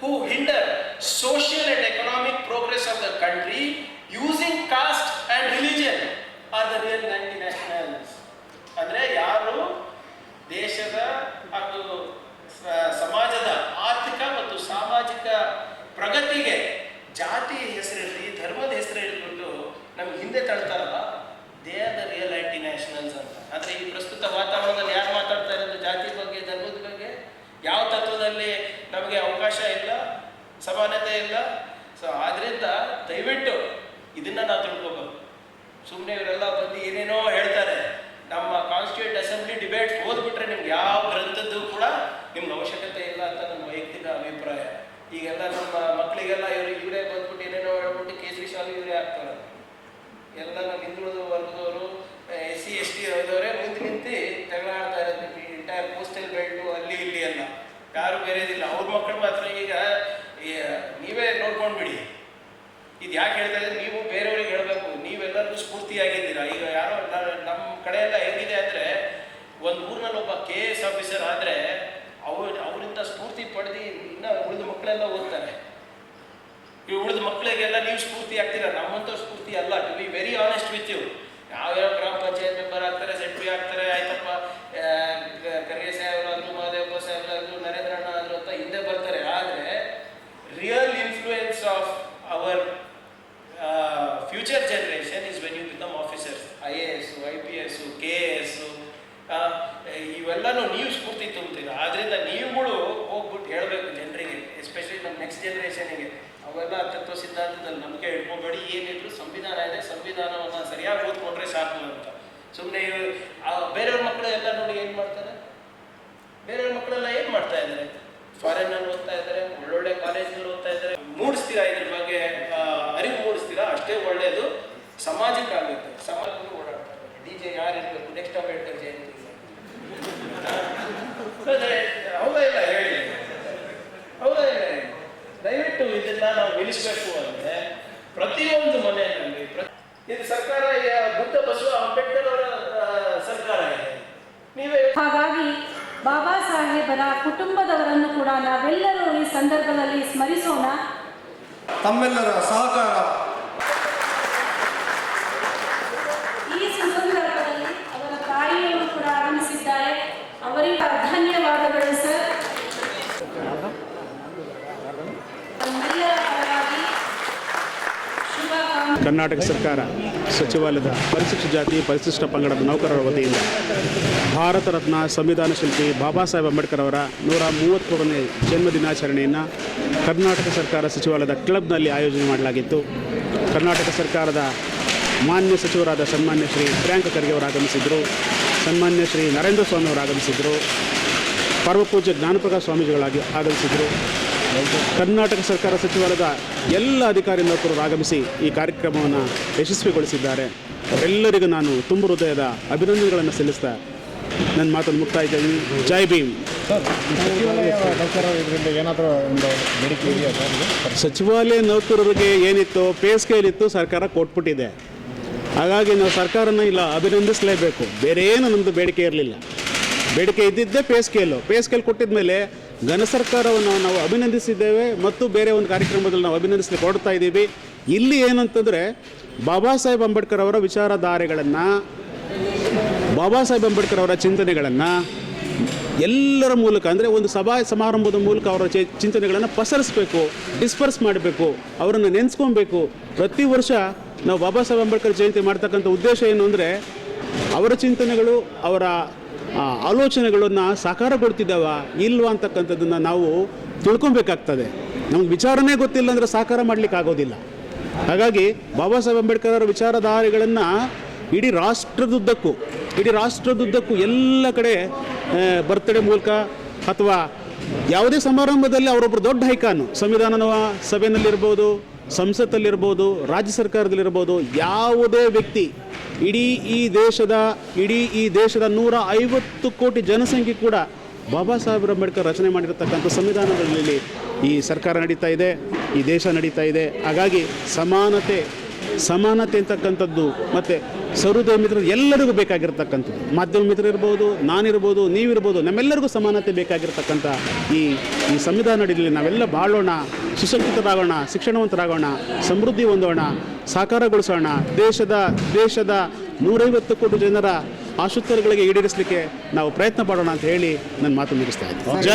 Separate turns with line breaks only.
who hinder social and economic progress of the country using caste and religion are the real anti nationals. ಅಂದರೆ ಯಾರು ದೇಶದ ಅದು ಪ್ರಸ್ತುತ ವಾತಾವರಣದಲ್ಲಿ ಯಾರು ಮಾತಾಡ್ತಾ ಇರೋದು? ಜಾತಿ ಬಗ್ಗೆ, ಧರ್ಮದ ಬಗ್ಗೆ? ಯಾವ ತತ್ವದಲ್ಲಿ ನಮಗೆ ಅವಕಾಶ ಇಲ್ಲ, ಸಮಾನತೆ ಇಲ್ಲ? ಸೊ ಆದ್ರಿಂದ ದಯವಿಟ್ಟು ಇದನ್ನ ನಾವು ತಿಳ್ಕೋಬೇಕು. ಸುಮ್ಮನೆ ಇವರೆಲ್ಲ ಬಂದು ಏನೇನೋ ಹೇಳ್ತಾರೆ. ನಮ್ಮ ಕಾನ್ಸ್ಟಿಟ್ಯೂಟ್ ಅಸೆಂಬ್ಲಿ ಡಿಬೇಟ್ ಓದ್ಬಿಟ್ರೆ ನಿಮ್ಗೆ ಯಾವ ಗ್ರಂಥದ್ದು ಕೂಡ ನಿಮ್ಗೆ ಅವಶ್ಯಕತೆ ಇಲ್ಲ ಅಂತ ನಮ್ಮ ವೈಯಕ್ತಿಕ ಅಭಿಪ್ರಾಯ. ಈಗೆಲ್ಲ ನಮ್ಮ ಮಕ್ಕಳಿಗೆಲ್ಲ ಇವರು ಇವರೇ ಬಂದ್ಬಿಟ್ಟು ಏನೇನೋ ಹೇಳ್ಬಿಟ್ಟು ಕೇಸರಿ ಶಾಲೆ ಇವರೇ ಆಗ್ತಾರೆ. ಎಲ್ಲ ನಮ್ಮ ಹಿಂದುಳಿದ ವರ್ಗದವರು S C, S T postal belt ಅಲ್ಲಿ ಇಲ್ಲಿ ಅಲ್ಲ ಯಾರು ಬೇರೆದಿಲ್ಲ. ಅವ್ರ ಮಕ್ಕಳು ಮಾತ್ರ ಈಗ ನೀವೇ ನೋಡ್ಕೊಂಡ್ಬಿಡಿ. ಇದು ಯಾಕೆ ಹೇಳ್ತಾ ಇದ್ರೆ ನೀವು ಬೇರೆಯವ್ರಿಗೆ ಹೇಳಬೇಕು. ನೀವೆಲ್ಲರಿಗೂ ಸ್ಫೂರ್ತಿಯಾಗಿದ್ದೀರಾ. ಈಗ ಯಾರೋ ನಮ್ಮ ಕಡೆಯೆಲ್ಲ ಹೇಗಿದೆ ಅಂದರೆ, ಒಂದು ಊರಿನಲ್ಲಿ ಒಬ್ಬ ಕೆ ಎಸ್ ಆಫೀಸರ್ ಆದರೆ, ಅವ್ರು, ಅವರಿಂದ ಸ್ಫೂರ್ತಿ ಪಡೆದು ಇನ್ನು ಉಳಿದ ಮಕ್ಕಳೆಲ್ಲ ಓದ್ತಾರೆ. ಈ ಉಳಿದ ಮಕ್ಕಳಿಗೆಲ್ಲ ನೀವು ಸ್ಫೂರ್ತಿ ಆಗ್ತೀರಾ? ನಮ್ಮಂಥ ಸ್ಫೂರ್ತಿ ಅಲ್ಲ. To be very honest with you ಯಾವ್ಯಾವ ಗ್ರಾಮ ಪಂಚಾಯತ್ ಮೆಂಬರ್ ಆಗ್ತಾರೆ ಸೆಟ್ ಆಗ್ತಾರೆ ಇವೆಲ್ಲನೂ ನೀವು ಸ್ಫೂರ್ತಿ ತುಂಬ್ತೀರ? ಆದ್ರಿಂದ ನೀವುಗಳು ಹೋಗ್ಬಿಟ್ಟು ಹೇಳಬೇಕು ಜನರಿಗೆ ಎಸ್ಪೆಷಲಿ ನಮ್ಮ ನೆಕ್ಸ್ಟ್ ಜನ್ರೇಷನಿಗೆ ಅವೆಲ್ಲ ತತ್ವ ಸಿದ್ಧಾಂತದಲ್ಲಿ ನಂಬಿಕೆ ಇಟ್ಕೊಬೇಡಿ. ಏನಿದ್ರು ಸಂವಿಧಾನ ಇದೆ, ಸಂವಿಧಾನವನ್ನು ಸರಿಯಾಗಿ ಓದ್ಕೊಂಡ್ರೆ ಸಾಕು ಅಂತ. ಸುಮ್ಮನೆ ಬೇರೆಯವ್ರ ಮಕ್ಕಳು ಎಲ್ಲ ನೋಡಿ ಏನು ಮಾಡ್ತಾರೆ? ಬೇರೆಯವ್ರ ಮಕ್ಕಳೆಲ್ಲ ಏನು ಮಾಡ್ತಾ ಇದ್ದಾರೆ? ಫಾರಿನಲ್ಲಿ ಓದ್ತಾ ಇದ್ದಾರೆ, ಒಳ್ಳೊಳ್ಳೆ ಕಾಲೇಜಲ್ಲಿ ಓದ್ತಾ ಇದ್ದಾರೆ. ಮೂಡಿಸ್ತೀರಾ ಇದ್ರ ಬಗ್ಗೆ? ಅರಿವು ಮೂಡಿಸ್ತೀರಾ? ಅಷ್ಟೇ ಒಳ್ಳೆಯದು ಸಮಾಜಕ್ಕಾಗುತ್ತೆ ಸಮಾಜಕ್ಕೂ ಓಡಾಡ್ತಾರೆ ಡಿ ಜೆ ಯಾರು ಇರಬೇಕು ನೆಕ್ಸ್ಟ್ ಅಂಬೇಡ್ಕರ್ ಜಯಂತಿ ಅದೇ, ಹೌದಾ ಇಲ್ಲ ಹೇಳಿ ಹೌದಾ ಇಲ್ಲ ಹೇಳಿ? ದಯವಿಟ್ಟು ನಿಲ್ಲಿಸಬೇಕು ಅಂದ್ರೆ ಪ್ರತಿಯೊಂದು ಮನೆಯಲ್ಲಿ ಇದು ಸರ್ಕಾರ ಈಗ ಬುದ್ಧ ಬಸವ ಅಂಬೇಡ್ಕರ್ ಅವರ ಸರ್ಕಾರ ಇದೆ ನೀವೇ
ಹಾಗಾಗಿ ಬಾಬಾ ಸಾಹೇಬರ ಕುಟುಂಬದವರನ್ನು ಕೂಡ ನಾವೆಲ್ಲರೂ ಈ ಸಂದರ್ಭದಲ್ಲಿ ಸ್ಮರಿಸೋಣ.
ತಮ್ಮೆಲ್ಲರ ಸಹಕಾರ
ಈ ಸಂದರ್ಭದಲ್ಲಿ ಅವರ ತಾಯಿಯವರು ಕೂಡ ಆಗಮಿಸಿದ್ದಾರೆ ಅವರಿಗೆ ಧನ್ಯವಾದಗಳು ಸರ್ ನಮ್ಮೆಲ್ಲರ ಪರವಾಗಿ ಶುಭಕಾಮನೆ
ಕರ್ನಾಟಕ ಸರ್ಕಾರ ಸಚಿವಾಲಯದ ಪರಿಶಿಷ್ಟ ಜಾತಿ, ಪರಿಶಿಷ್ಟ ಪಂಗಡದ ನೌಕರರ ವತಿಯಿಂದ ಭಾರತ ರತ್ನ ಸಂವಿಧಾನ ಶಿಲ್ಪಿ ಬಾಬಾ ಸಾಹೇಬ್ ಅಂಬೇಡ್ಕರ್ ಅವರ ನೂರ ಮೂವತ್ತ್ಮೂರನೇ ಜನ್ಮ ದಿನಾಚರಣೆಯನ್ನು ಕರ್ನಾಟಕ ಸರ್ಕಾರ ಸಚಿವಾಲಯದ ಕ್ಲಬ್ನಲ್ಲಿ ಆಯೋಜನೆ ಮಾಡಲಾಗಿತ್ತು. ಕರ್ನಾಟಕ ಸರ್ಕಾರದ ಮಾನ್ಯ ಸಚಿವರಾದ ಸನ್ಮಾನ್ಯ ಶ್ರೀ ಪ್ರಿಯಾಂಕ ಖರ್ಗೆ ಅವರು ಆಗಮಿಸಿದರು. ಸನ್ಮಾನ್ಯ ಶ್ರೀ ನರೇಂದ್ರ ಸ್ವಾಮಿ ಅವರು ಆಗಮಿಸಿದರು. ಪರಮಪೂಜ್ಯ ಜ್ಞಾನಪ್ರಕಾಶ್ ಸ್ವಾಮೀಜಿಗಳಾಗಿ ಆಗಮಿಸಿದರು. ಕರ್ನಾಟಕ ಸರ್ಕಾರ ಸಚಿವಾಲಯದ ಎಲ್ಲ ಅಧಿಕಾರಿ ನೌಕರರು ಆಗಮಿಸಿ ಈ ಕಾರ್ಯಕ್ರಮವನ್ನು ಯಶಸ್ವಿಗೊಳಿಸಿದ್ದಾರೆ. ಅವರೆಲ್ಲರಿಗೂ ನಾನು ತುಂಬ ಹೃದಯದ ಅಭಿನಂದನೆಗಳನ್ನು ಸಲ್ಲಿಸ್ತಾ ನನ್ನ ಮಾತನ್ನು ಮುಕ್ತಾಯ ಇದ್ದೀನಿ. ಜೈ ಭೀಮ್.
ಸಚಿವಾಲಯ
ನೌಕರರಿಗೆ ಏನಿತ್ತು ಪೇ ಸ್ಕೇಲ್ ಇತ್ತು ಸರ್ಕಾರ ಕೊಟ್ಬಿಟ್ಟಿದೆ. ಹಾಗಾಗಿ ನಾವು ಸರ್ಕಾರನ ಇಲ್ಲ ಅಭಿನಂದಿಸಲೇಬೇಕು. ಬೇರೆ ಏನು ನಮ್ಮದು ಬೇಡಿಕೆ ಇರಲಿಲ್ಲ. ಬೇಡಿಕೆ ಇದ್ದಿದ್ದೇ ಪೇ ಸ್ಕೇಲು ಪೇ ಸ್ಕೇಲ್ ಕೊಟ್ಟಿದ ಮೇಲೆ ಘನ ಸರ್ಕಾರವನ್ನು ನಾವು ಅಭಿನಂದಿಸಿದ್ದೇವೆ ಮತ್ತು ಬೇರೆ ಒಂದು ಕಾರ್ಯಕ್ರಮದಲ್ಲಿ ನಾವು ಅಭಿನಂದಿಸಲಿಕ್ಕೆ ಕೊಡ್ತಾ ಇದ್ದೀವಿ. ಇಲ್ಲಿ ಏನಂತಂದರೆ ಬಾಬಾ ಸಾಹೇಬ್ ಅಂಬೇಡ್ಕರ್ ಅವರ ವಿಚಾರಧಾರೆಗಳನ್ನು, ಬಾಬಾ ಸಾಹೇಬ್ ಅಂಬೇಡ್ಕರ್ ಅವರ ಚಿಂತನೆಗಳನ್ನು, ಎಲ್ಲರ ಮೂಲಕ ಅಂದರೆ ಒಂದು ಸಭಾ ಸಮಾರಂಭದ ಮೂಲಕ ಅವರ ಚಿಂತನೆಗಳನ್ನು ಪಸರಿಸಬೇಕು ಡಿಸ್ಪರ್ಸ್ ಮಾಡಬೇಕು, ಅವರನ್ನು ನೆನೆಸ್ಕೊಬೇಕು. ಪ್ರತಿ ವರ್ಷ ನಾವು ಬಾಬಾ ಸಾಹೇಬ್ ಅಂಬೇಡ್ಕರ್ ಜಯಂತಿ ಮಾಡ್ತಕ್ಕಂಥ ಉದ್ದೇಶ ಏನು ಅಂದರೆ ಅವರ ಚಿಂತನೆಗಳು, ಅವರ ಆಲೋಚನೆಗಳನ್ನು ಸಾಕಾರಗೊಳ್ತಿದ್ದಾವ ಇಲ್ವಾ ಅಂತಕ್ಕಂಥದ್ದನ್ನು ನಾವು ತಿಳ್ಕೊಬೇಕಾಗ್ತದೆ. ನಮ್ಗೆ ವಿಚಾರನೇ ಗೊತ್ತಿಲ್ಲ ಅಂದರೆ ಸಾಕಾರ ಮಾಡಲಿಕ್ಕೆ ಆಗೋದಿಲ್ಲ. ಹಾಗಾಗಿ ಬಾಬಾ ಸಾಹೇಬ್ ಅಂಬೇಡ್ಕರ್ ಅವರ ವಿಚಾರಧಾರೆಗಳನ್ನು ಇಡೀ ರಾಷ್ಟ್ರದುದ್ದಕ್ಕೂ ಇಡೀ ರಾಷ್ಟ್ರದುದ್ದಕ್ಕೂ ಎಲ್ಲ ಕಡೆ ಬರ್ತಡೇ ಮೂಲಕ ಅಥವಾ ಯಾವುದೇ ಸಮಾರಂಭದಲ್ಲಿ ಅವರೊಬ್ಬರು ದೊಡ್ಡ ಹೈಕಾನು ಸಂವಿಧಾನ ಸಭೆಯಲ್ಲಿರ್ಬೋದು ಸಂಸತ್ತಲ್ಲಿರ್ಬೋದು, ರಾಜ್ಯ ಸರ್ಕಾರದಲ್ಲಿರ್ಬೋದು, ಯಾವುದೇ ವ್ಯಕ್ತಿ ಇಡೀ ಈ ದೇಶದ, ಇಡೀ ಈ ದೇಶದ ನೂರ ಐವತ್ತು ಕೋಟಿ ಜನಸಂಖ್ಯೆ ಕೂಡ ಬಾಬಾ ಸಾಹೇಬ್ ಅಂಬೇಡ್ಕರ್ ರಚನೆ ಮಾಡಿರತಕ್ಕಂಥ ಸಂವಿಧಾನಗಳಲ್ಲಿ ಈ ಸರ್ಕಾರ ನಡೀತಾ ಇದೆ, ಈ ದೇಶ ನಡೀತಾ ಇದೆ. ಹಾಗಾಗಿ ಸಮಾನತೆ ಸಮಾನತೆ ಅಂತಕ್ಕಂಥದ್ದು ಮತ್ತು ಸಹೃದಯ ಮಿತ್ರ ಎಲ್ಲರಿಗೂ ಬೇಕಾಗಿರ್ತಕ್ಕಂಥದ್ದು. ಮಾಧ್ಯಮ ಮಿತ್ರ ಇರ್ಬೋದು, ನಾನಿರ್ಬೋದು, ನೀವಿರ್ಬೋದು, ನಮ್ಮೆಲ್ಲರಿಗೂ ಸಮಾನತೆ ಬೇಕಾಗಿರ್ತಕ್ಕಂಥ ಈ ಈ ಸಂವಿಧಾನ ಅಡಿಯಲ್ಲಿ ನಾವೆಲ್ಲ ಬಾಳೋಣ ಸುಸಂಸ್ಕೃತರಾಗೋಣ ಶಿಕ್ಷಣವಂತರಾಗೋಣ, ಸಮೃದ್ಧಿ ಹೊಂದೋಣ, ಸಾಕಾರಗೊಳಿಸೋಣ, ದೇಶದ ದೇಶದ ನೂರೈವತ್ತು ಕೋಟಿ ಜನರ ಆಶೋತ್ತರಗಳಿಗೆ ಈಡೇರಿಸಲಿಕ್ಕೆ ನಾವು ಪ್ರಯತ್ನ ಮಾಡೋಣ ಅಂತ ಹೇಳಿ ನನ್ನ ಮಾತು ಮುಗಿಸ್ತಾ ಇದ್ದೀನಿ.